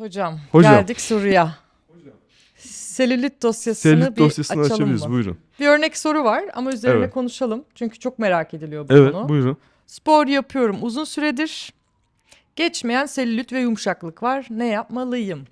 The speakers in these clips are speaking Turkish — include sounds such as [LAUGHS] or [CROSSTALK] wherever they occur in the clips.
hocam, Hocam. geldik soruya. Selülit dosyasını Selülit bir dosyasını açalım açabiliriz. mı? Buyurun. Bir örnek soru var ama üzerine Evet. konuşalım. Çünkü çok merak ediliyor bu Evet konu. buyurun. Spor yapıyorum uzun süredir. Geçmeyen selülit ve yumuşaklık var. Ne yapmalıyım?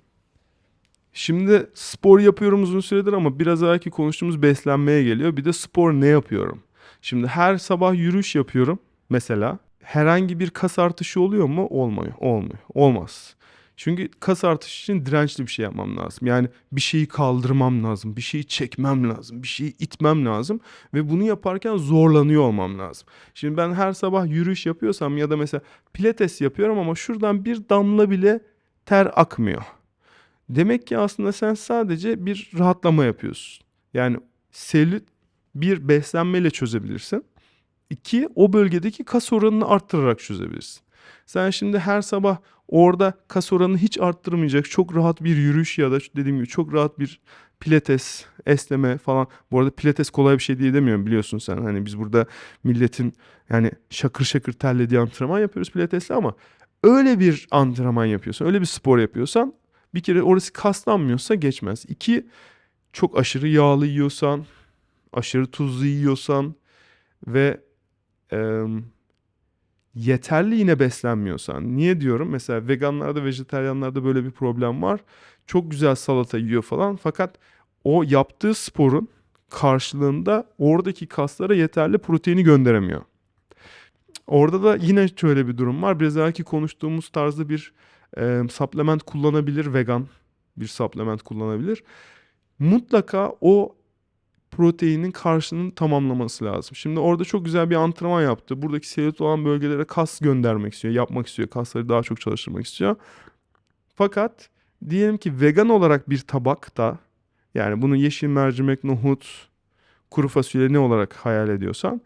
Şimdi spor yapıyorum uzun süredir ama biraz evvelki konuştuğumuz beslenmeye geliyor. Bir de spor ne yapıyorum? Şimdi her sabah yürüyüş yapıyorum mesela. Herhangi bir kas artışı oluyor mu? Olmuyor. Olmuyor. Olmaz. Çünkü kas artışı için dirençli bir şey yapmam lazım. Yani bir şeyi kaldırmam lazım, bir şeyi çekmem lazım, bir şeyi itmem lazım ve bunu yaparken zorlanıyor olmam lazım. Şimdi ben her sabah yürüyüş yapıyorsam ya da mesela pilates yapıyorum ama şuradan bir damla bile ter akmıyor. Demek ki aslında sen sadece bir rahatlama yapıyorsun. Yani selülit bir beslenmeyle çözebilirsin. İki o bölgedeki kas oranını arttırarak çözebilirsin. Sen şimdi her sabah orada kas oranını hiç arttırmayacak çok rahat bir yürüyüş ya da dediğim gibi çok rahat bir pilates, esneme falan. Bu arada pilates kolay bir şey diye demiyorum biliyorsun sen. Hani biz burada milletin yani şakır şakır terlediği antrenman yapıyoruz pilatesle ama öyle bir antrenman yapıyorsan, öyle bir spor yapıyorsan bir kere orası kaslanmıyorsa geçmez. İki, çok aşırı yağlı yiyorsan, aşırı tuzlu yiyorsan ve e, yeterli yine beslenmiyorsan. Niye diyorum? Mesela veganlarda, vejetaryenlerde böyle bir problem var. Çok güzel salata yiyor falan fakat o yaptığı sporun karşılığında oradaki kaslara yeterli proteini gönderemiyor. Orada da yine şöyle bir durum var. Biraz evvelki konuştuğumuz tarzda bir e, supplement kullanabilir vegan bir supplement kullanabilir. Mutlaka o proteinin karşılığını tamamlaması lazım. Şimdi orada çok güzel bir antrenman yaptı. Buradaki selülit olan bölgelere kas göndermek istiyor, yapmak istiyor. Kasları daha çok çalıştırmak istiyor. Fakat diyelim ki vegan olarak bir tabakta yani bunu yeşil mercimek, nohut, kuru fasulye ne olarak hayal ediyorsan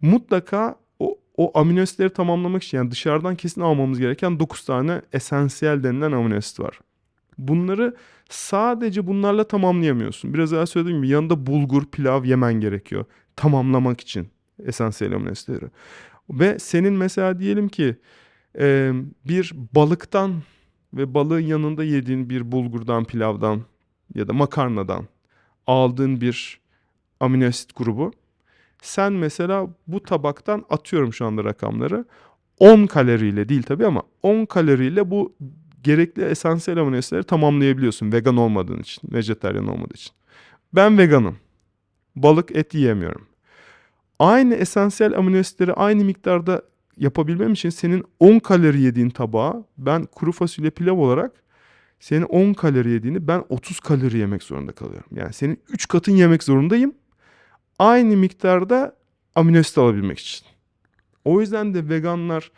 mutlaka o, o amino tamamlamak için yani dışarıdan kesin almamız gereken 9 tane esansiyel denilen amino var. Bunları sadece bunlarla tamamlayamıyorsun. Biraz daha söylediğim gibi yanında bulgur, pilav yemen gerekiyor. Tamamlamak için esansiyel amino asitleri. Ve senin mesela diyelim ki bir balıktan ve balığın yanında yediğin bir bulgurdan, pilavdan ya da makarnadan aldığın bir amino grubu. Sen mesela bu tabaktan atıyorum şu anda rakamları. 10 kaloriyle değil tabii ama 10 kaloriyle bu gerekli esansiyel amino asitleri tamamlayabiliyorsun vegan olmadığın için, vejetaryen olmadığı için. Ben veganım. Balık, et yiyemiyorum. Aynı esansiyel amino asitleri aynı miktarda yapabilmem için senin 10 kalori yediğin tabağa ben kuru fasulye pilav olarak senin 10 kalori yediğini ben 30 kalori yemek zorunda kalıyorum. Yani senin 3 katın yemek zorundayım. Aynı miktarda amino asit alabilmek için. O yüzden de veganlar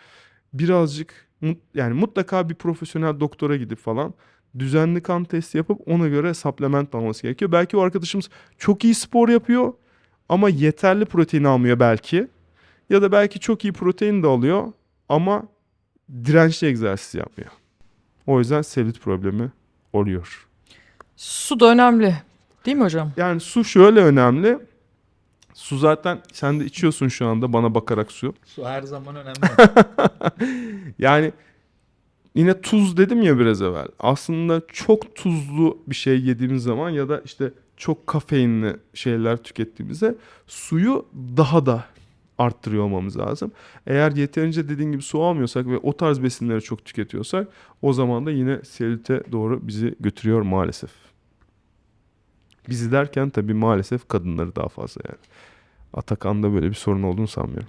birazcık yani mutlaka bir profesyonel doktora gidip falan düzenli kan testi yapıp ona göre supplement alması gerekiyor. Belki o arkadaşımız çok iyi spor yapıyor ama yeterli protein almıyor belki. Ya da belki çok iyi protein de alıyor ama dirençli egzersiz yapmıyor. O yüzden selülit problemi oluyor. Su da önemli. Değil mi hocam? Yani su şöyle önemli. Su zaten sen de içiyorsun şu anda bana bakarak su. Su her zaman önemli. [LAUGHS] Yani yine tuz dedim ya biraz evvel. Aslında çok tuzlu bir şey yediğimiz zaman ya da işte çok kafeinli şeyler tükettiğimizde suyu daha da arttırıyor olmamız lazım. Eğer yeterince dediğin gibi su almıyorsak ve o tarz besinleri çok tüketiyorsak o zaman da yine selülite doğru bizi götürüyor maalesef. Bizi derken tabii maalesef kadınları daha fazla yani. Atakan'da böyle bir sorun olduğunu sanmıyorum.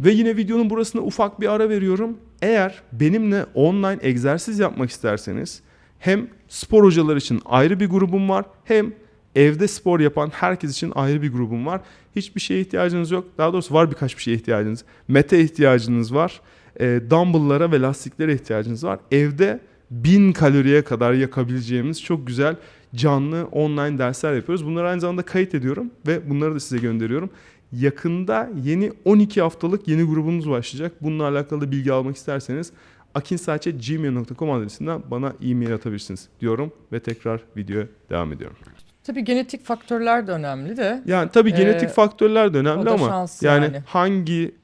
Ve yine videonun burasına ufak bir ara veriyorum. Eğer benimle online egzersiz yapmak isterseniz hem spor hocalar için ayrı bir grubum var hem evde spor yapan herkes için ayrı bir grubum var. Hiçbir şeye ihtiyacınız yok. Daha doğrusu var birkaç bir şeye ihtiyacınız. Mete ihtiyacınız var. E, dumbbell'lara ve lastiklere ihtiyacınız var. Evde 1000 kaloriye kadar yakabileceğimiz çok güzel canlı online dersler yapıyoruz. Bunları aynı zamanda kayıt ediyorum ve bunları da size gönderiyorum. Yakında yeni 12 haftalık yeni grubumuz başlayacak. Bununla alakalı bilgi almak isterseniz akinsaçe.gmail.com adresinden bana e-mail atabilirsiniz diyorum ve tekrar videoya devam ediyorum. Tabii genetik faktörler de önemli de. Yani tabii genetik Ee, faktörler de önemli ama yani, yani. hangi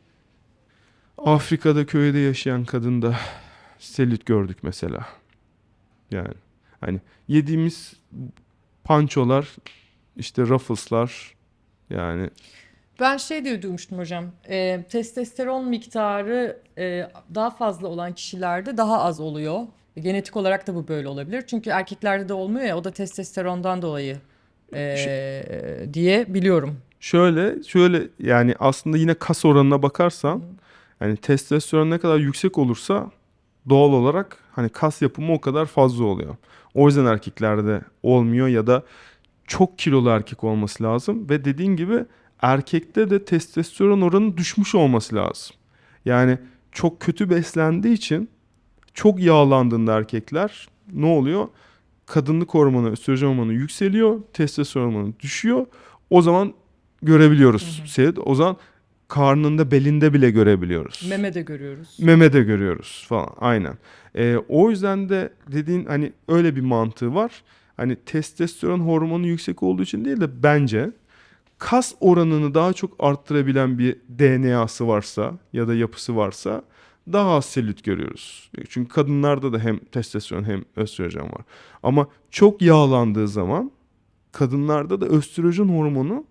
Afrika'da köyde yaşayan kadında selülit gördük mesela. Yani hani yediğimiz pançolar işte Ruffles'lar yani Ben şey diye duymuştum hocam. e, testosteron miktarı e, daha fazla olan kişilerde daha az oluyor. Genetik olarak da bu böyle olabilir. Çünkü erkeklerde de olmuyor ya o da testosterondan dolayı e, diye biliyorum. Şöyle şöyle yani aslında yine kas oranına bakarsan yani testosteron ne kadar yüksek olursa doğal olarak hani kas yapımı o kadar fazla oluyor. O yüzden erkeklerde olmuyor ya da çok kilolu erkek olması lazım ve dediğin gibi erkekte de testosteron oranı düşmüş olması lazım. Yani çok kötü beslendiği için çok yağlandığında erkekler ne oluyor? Kadınlık hormonu, östrojen hormonu yükseliyor, testosteron hormonu düşüyor. O zaman görebiliyoruz seyret. O zaman karnında, belinde bile görebiliyoruz. Meme de görüyoruz. Meme de görüyoruz falan. Aynen. Ee, o yüzden de dediğin hani öyle bir mantığı var. Hani testosteron hormonu yüksek olduğu için değil de bence kas oranını daha çok arttırabilen bir DNA'sı varsa ya da yapısı varsa daha az selülit görüyoruz. Çünkü kadınlarda da hem testosteron hem östrojen var. Ama çok yağlandığı zaman kadınlarda da östrojen hormonu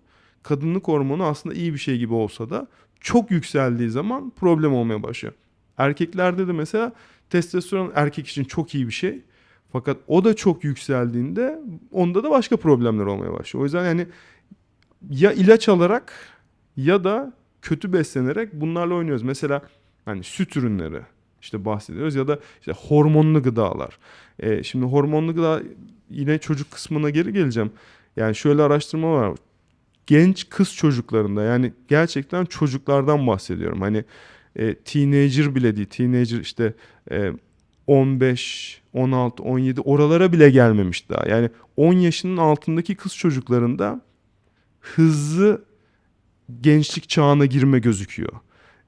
kadınlık hormonu aslında iyi bir şey gibi olsa da çok yükseldiği zaman problem olmaya başlıyor. Erkeklerde de mesela testosteron erkek için çok iyi bir şey. Fakat o da çok yükseldiğinde onda da başka problemler olmaya başlıyor. O yüzden yani ya ilaç alarak ya da kötü beslenerek bunlarla oynuyoruz. Mesela hani süt ürünleri işte bahsediyoruz ya da işte hormonlu gıdalar. Ee, şimdi hormonlu gıda yine çocuk kısmına geri geleceğim. Yani şöyle araştırma var. Genç kız çocuklarında yani gerçekten çocuklardan bahsediyorum. Hani e, teenager bile değil. Teenager işte e, 15, 16, 17 oralara bile gelmemiş daha. Yani 10 yaşının altındaki kız çocuklarında hızlı gençlik çağına girme gözüküyor.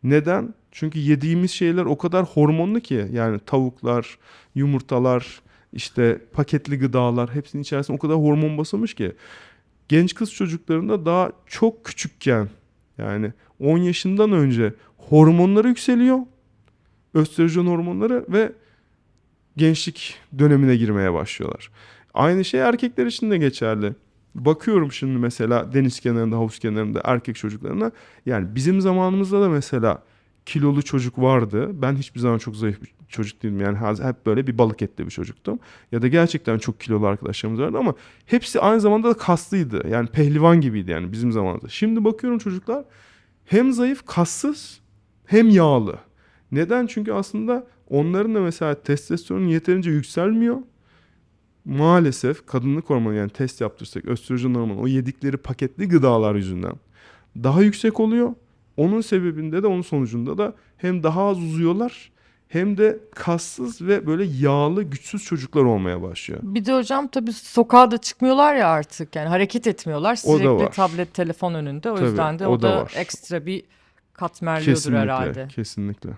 Neden? Çünkü yediğimiz şeyler o kadar hormonlu ki yani tavuklar, yumurtalar, işte paketli gıdalar hepsinin içerisinde o kadar hormon basılmış ki genç kız çocuklarında daha çok küçükken yani 10 yaşından önce hormonları yükseliyor. Östrojen hormonları ve gençlik dönemine girmeye başlıyorlar. Aynı şey erkekler için de geçerli. Bakıyorum şimdi mesela deniz kenarında, havuz kenarında erkek çocuklarına. Yani bizim zamanımızda da mesela kilolu çocuk vardı. Ben hiçbir zaman çok zayıf bir çocuk değilim. Yani hep böyle bir balık etli bir çocuktum. Ya da gerçekten çok kilolu arkadaşlarımız vardı ama hepsi aynı zamanda da kaslıydı. Yani pehlivan gibiydi yani bizim zamanımızda. Şimdi bakıyorum çocuklar hem zayıf, kassız hem yağlı. Neden? Çünkü aslında onların da mesela testosteron yeterince yükselmiyor. Maalesef kadınlık hormonu yani test yaptırsak östrojen hormonu o yedikleri paketli gıdalar yüzünden daha yüksek oluyor. Onun sebebinde de onun sonucunda da hem daha az uzuyorlar hem de kassız ve böyle yağlı güçsüz çocuklar olmaya başlıyor. Bir de hocam tabii sokağa da çıkmıyorlar ya artık. Yani hareket etmiyorlar. O da Sürekli var. tablet, telefon önünde. O Tabii, yüzden de o o, da da, var. ekstra bir katmerliyordur Kesinlikle, herhalde. kesinlikle.